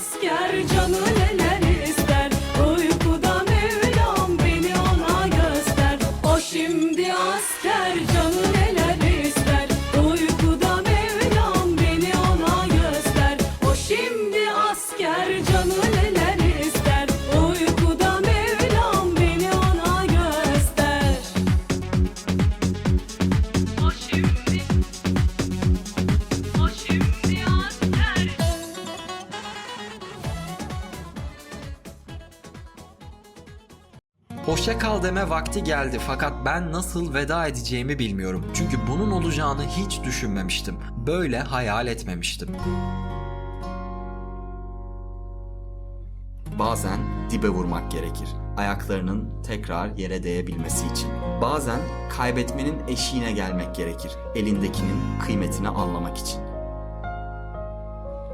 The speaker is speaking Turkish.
asker canı neler ister. Uykuda Mevlam beni ona göster. O şimdi asker canı neler ister. Uykuda Mevlam beni ona göster. O şimdi asker canı neler Hoşça kal deme vakti geldi fakat ben nasıl veda edeceğimi bilmiyorum. Çünkü bunun olacağını hiç düşünmemiştim. Böyle hayal etmemiştim. Bazen dibe vurmak gerekir. Ayaklarının tekrar yere değebilmesi için. Bazen kaybetmenin eşiğine gelmek gerekir. Elindekinin kıymetini anlamak için.